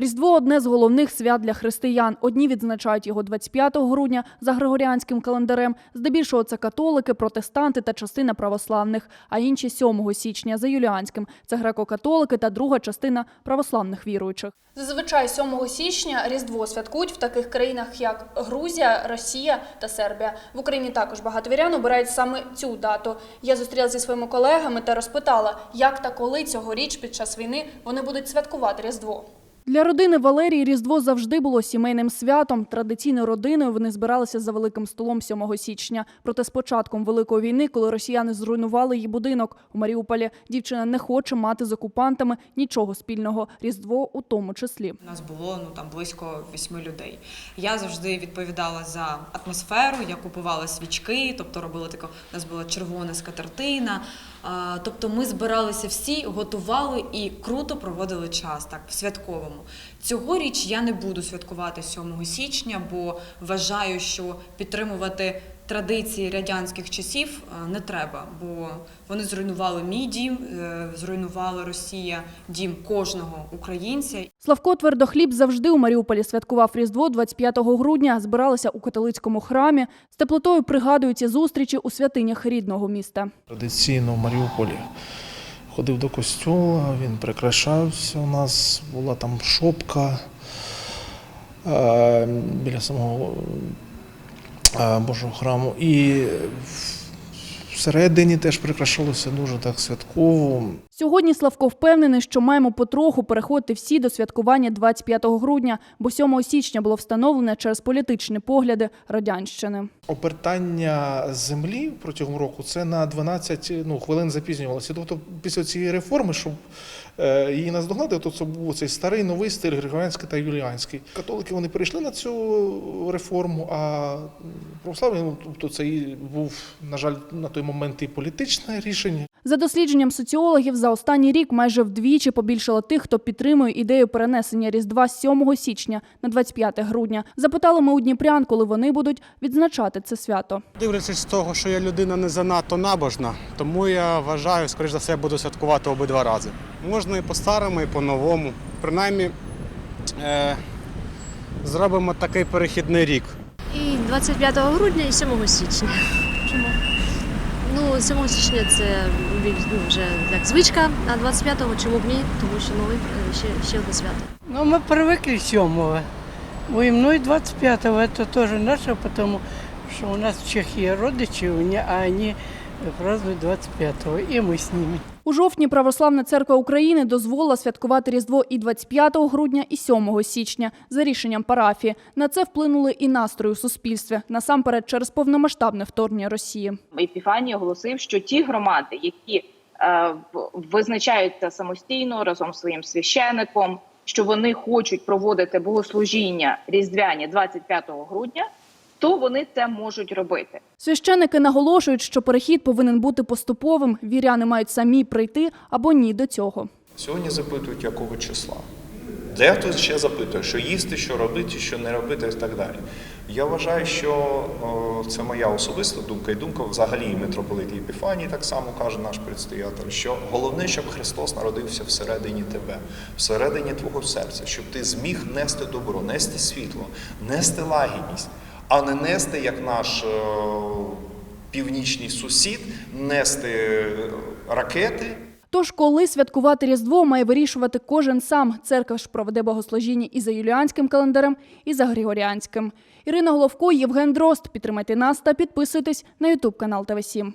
Різдво одне з головних свят для християн. Одні відзначають його 25 грудня за григоріанським календарем. Здебільшого це католики, протестанти та частина православних, а інші 7 січня за юліанським. Це греко-католики та друга частина православних віруючих. Зазвичай 7 січня Різдво святкують в таких країнах, як Грузія, Росія та Сербія. В Україні також багато вірян обирають саме цю дату. Я зустрілася зі своїми колегами та розпитала, як та коли цьогоріч під час війни вони будуть святкувати Різдво. Для родини Валерії Різдво завжди було сімейним святом. Традиційно родиною вони збиралися за великим столом 7 січня. Проте з початком великої війни, коли росіяни зруйнували її будинок у Маріуполі, дівчина не хоче мати з окупантами нічого спільного. Різдво у тому числі. У нас було ну там близько восьми людей. Я завжди відповідала за атмосферу. Я купувала свічки, тобто робила таку. У нас була червона скатертина. Тобто ми збиралися всі, готували і круто проводили час так в святковому. Цьогоріч я не буду святкувати 7 січня, бо вважаю, що підтримувати традиції радянських часів е, не треба, бо вони зруйнували мій дім, е, зруйнувала Росія дім кожного українця. Славко Твердохліб завжди у Маріуполі святкував Різдво 25 грудня. Збиралися у католицькому храмі. З теплотою пригадують ці зустрічі у святинях рідного міста. Традиційно в Маріуполі ходив до костюла, він прикрашався. У нас була там шопка е, біля самого е, Божого храму. І всередині теж прикрашалося дуже так святково. Сьогодні Славко впевнений, що маємо потроху переходити всі до святкування 25 грудня, бо 7 січня було встановлене через політичні погляди радянщини. Обертання землі протягом року це на 12 ну, хвилин запізнювалося. Тобто після цієї реформи, щоб е, її наздогнати, то це був цей старий новий стиль григоріанський та юліанський. Католики вони перейшли на цю реформу, а православні, ну, тобто це і був, на жаль, на той момент і політичне рішення. За дослідженням соціологів, за останній рік майже вдвічі побільшало тих, хто підтримує ідею перенесення Різдва з 7 січня на 25 грудня. Запитали ми у Дніпрян, коли вони будуть відзначати це свято. Дивлячись з того, що я людина не занадто набожна, тому я вважаю, скоріш за все, буду святкувати обидва рази. Можна і по-старому, і по-новому. Принаймні е, зробимо такий перехідний рік. І 25 грудня, і 7 січня. Чому? Ну, 7 січня це біль- ну, вже як звичка, а 25-го чому б ні, тому що новий е, ще, ще одне свято. Ну, мы привыкли с 7 Ну и 25-го это тоже наше, потому что у нас в Чехии родичи, у не- а они празднуют 25-го, и мы с ними. У жовтні Православна церква України дозволила святкувати Різдво і 25 грудня, і 7 січня за рішенням парафії. На це вплинули і настрої у суспільстві, насамперед через повномасштабне вторгнення Росії. Епіфаній оголосив, що ті громади, які е, визначаються самостійно разом з своїм священником, що вони хочуть проводити богослужіння різдвяні 25 грудня, то вони це можуть робити. Священники наголошують, що перехід повинен бути поступовим. Віряни мають самі прийти або ні до цього. Сьогодні запитують, якого числа. Дехто ще запитує, що їсти, що робити, що не робити і так далі. Я вважаю, що це моя особиста думка і думка взагалі і митрополит Єпіфаній так само каже наш предстоятель, що головне, щоб Христос народився всередині тебе, всередині твого серця, щоб ти зміг нести добро, нести світло, нести лагідність, а не нести, як наш е, північний сусід, нести е, ракети. Тож, коли святкувати Різдво, має вирішувати кожен сам. Церква ж проведе богослужіння і за юліанським календарем, і за григоріанським. Ірина Головко, Євген Дрозд. Підтримайте нас та підписуйтесь на Ютуб канал ТВ 7